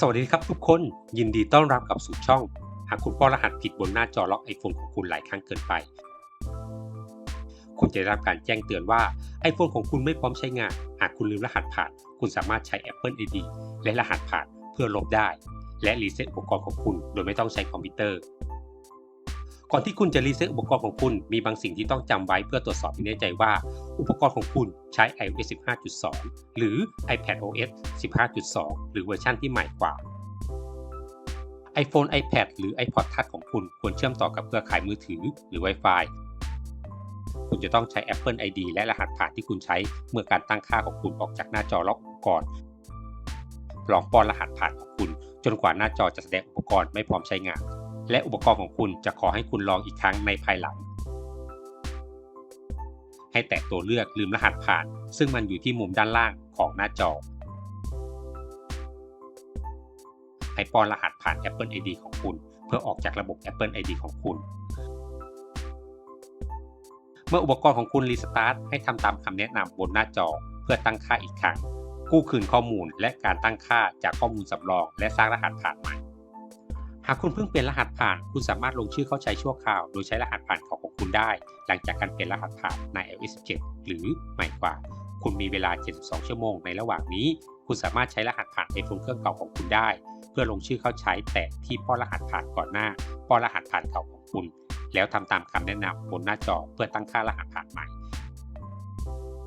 สวัสดีครับทุกคนยินดีต้อนรับกลับสู่ช่อง หากคุณป้อนรหัสผิดบนหน้าจอล็อกไอโฟนของคุณหลายครั้งเกินไป คุณจะได้รับการแจ้งเตือนว่า iPhone ของคุณไม่พร้อมใช้งาน หากคุณลืมรหัสผ่าน คุณสามารถใช้ Apple ID และรหัสผ่านเพื่อลบได้ และรีเซ็ตอุปกรณ์ของคุณโดยไม่ต้องใช้คอมพิวเตอร์ ก่อนที่คุณจะรีเซ็ตอุปกรณ์ของคุณ มีบางสิ่งที่ต้องจำไว้เพื่อตรวจสอบให้แน่ใจว่า อุปกรณ์ของคุณใช้ iOS 15.2 หรือ iPadOS 15.2 หรือเวอร์ชันที่ใหม่กว่า iPhone iPad หรือ iPod Touch ของคุณควรเชื่อมต่อกับเครือข่ายมือถือหรือ Wi-Fi คุณจะต้องใช้ Apple ID และรหัสผ่านที่คุณใช้เมื่อการตั้งค่าของคุณออกจากหน้าจอล็อกกรณ์ลองป้อนรหัสผ่านของคุณ จนกว่าหน้าจอจะแสดงอุปกรณ์ไม่พร้อมใช้งาน และอุปกรณ์ของคุณจะขอให้คุณลองอีกครั้งในภายหลัง ให้แตะตัวเลือกลืมรหัสผ่าน ซึ่งมันอยู่ที่มุมด้านล่างของหน้าจอ ให้ป้อนรหัสผ่าน Apple ID ของคุณ เพื่อออกจากระบบ Apple ID ของคุณ เมื่ออุปกรณ์ของคุณรีสตาร์ทให้ทำตามคำแนะนำบนหน้าจอเพื่อตั้งค่าอีกครั้ง กู้คืนข้อมูลและการตั้งค่าจากข้อมูลสำรอง และสร้างรหัสผ่านใหม่ หากคุณเพิ่งเปลี่ยนรหัสผ่าน คุณสามารถลงชื่อเข้าใช้ชั่วคราว โดยใช้รหัสผ่านของคุณได้ หลังจากการเปลี่ยนรหัสผ่านใน iOS 7หรือใหม่กว่า คุณมีเวลา 72 ชั่วโมงในระหว่างนี้ คุณสามารถใช้รหัสผ่าน iPhone เครื่องเก่าของคุณได้ เพื่อลงชื่อเข้าใช้แต่ที่ป้อนรหัสผ่านก่อนหน้า ป้อนรหัสผ่านเก่าของคุณ แล้วทำตามคำแนะนำบนหน้าจอเพื่อตั้งค่ารหัสผ่านใหม่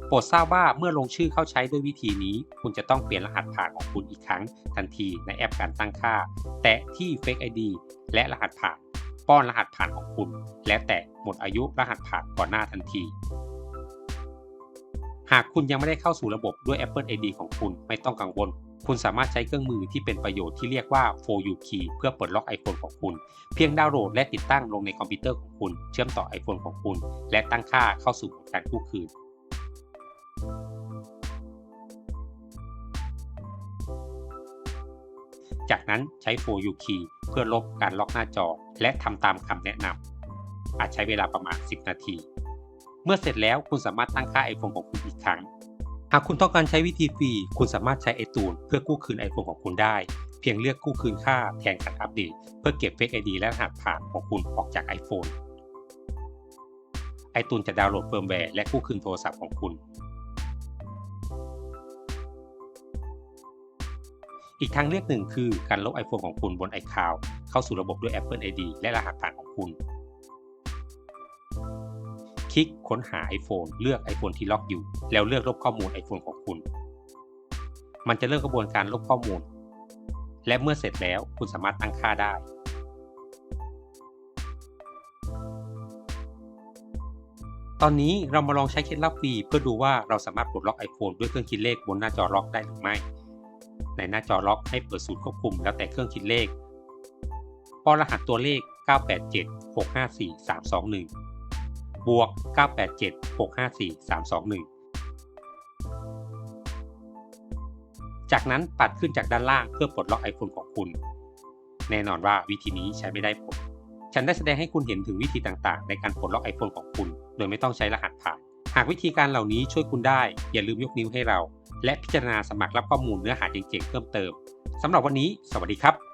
โปรดทราบว่าเมื่อลงชื่อเข้าใช้ด้วยวิธีนี้ คุณจะต้องเปลี่ยนรหัสผ่านของคุณอีกครั้งทันทีในแอปการตั้งค่า แตะที่ Fake ID และรหัสผ่าน ป้อนรหัสผ่านของคุณ และแตะหมดอายุรหัสผ่านก่อนหน้าทันที หากคุณยังไม่ได้เข้าสู่ระบบด้วย Apple ID ของคุณไม่ต้องกังวลคุณสามารถใช้เครื่องมือที่เป็นประโยชน์ที่เรียกว่า 4U Key เพื่อปลดล็อก iPhone ของคุณ เพียงดาวน์โหลดและติดตั้งลงในคอมพิวเตอร์ของคุณ เชื่อมต่อ iPhone ของคุณ และตั้งค่าเข้าสู่โหมดการกู้คืน จากนั้นใช้ 4U Key เพื่อลบการล็อกหน้าจอ และทำตามคำแนะนำอาจใช้เวลาประมาณ 10 นาที เมื่อเสร็จแล้วคุณสามารถตั้งค่า iPhone ของคุณอีกครั้ง หากคุณต้องการใช้วิธีฟรี คุณสามารถใช้ไอตูนเพื่อกู้คืน iPhone ของคุณได้ เพียงเลือกกู้คืนค่าแทนการอัปเดต เพื่อเก็บ Fake ID และรหัสผ่านของคุณออกจาก iPhone ไอตูนจะดาวน์โหลดเฟิร์มแวร์และกู้คืนโทรศัพท์ของคุณ อีกทางเลือกหนึ่งคือการลบ iPhone ของคุณบน iCloud เข้าสู่ระบบด้วย Apple ID และรหัสผ่านของคุณ คลิกค้นหา iPhone เลือก iPhone ที่ล็อกอยู่ แล้วเลือกลบข้อมูล iPhone ของคุณ มันจะเริ่มกระบวนการลบข้อมูล และเมื่อเสร็จแล้วคุณสามารถตั้งค่าได้ ตอนนี้เรามาลองใช้เคล็ดลับฟรีเพื่อดูว่าเราสามารถปลดล็อก iPhone ด้วยเครื่องคิดเลขบนหน้าจอล็อกได้หรือไม่ ในหน้าจอล็อกให้เปิดสูตรควบคุมแล้วแต่เครื่องคิดเลขป้อนรหัสตัวเลข 987 654 321 บวก 987 654 321 จากนั้นปัดขึ้นจากด้านล่างเพื่อปลดล็อก iPhone ของคุณ แน่นอนว่าวิธีนี้ใช้ไม่ได้ผล ฉันได้แสดงให้คุณเห็นถึงวิธีต่างๆ ในการปลดล็อก iPhone ของคุณ โดยไม่ต้องใช้รหัสผ่านากวิธีการเหล่านี้ช่วยคุณได้ อย่าลืมยกนิ้วให้เรา และพิจารณาสมัครรับข้อมูลเนื้อหาเจ๋งๆเพิ่มเติมสำหรับวันนี้ สวัสดีครับ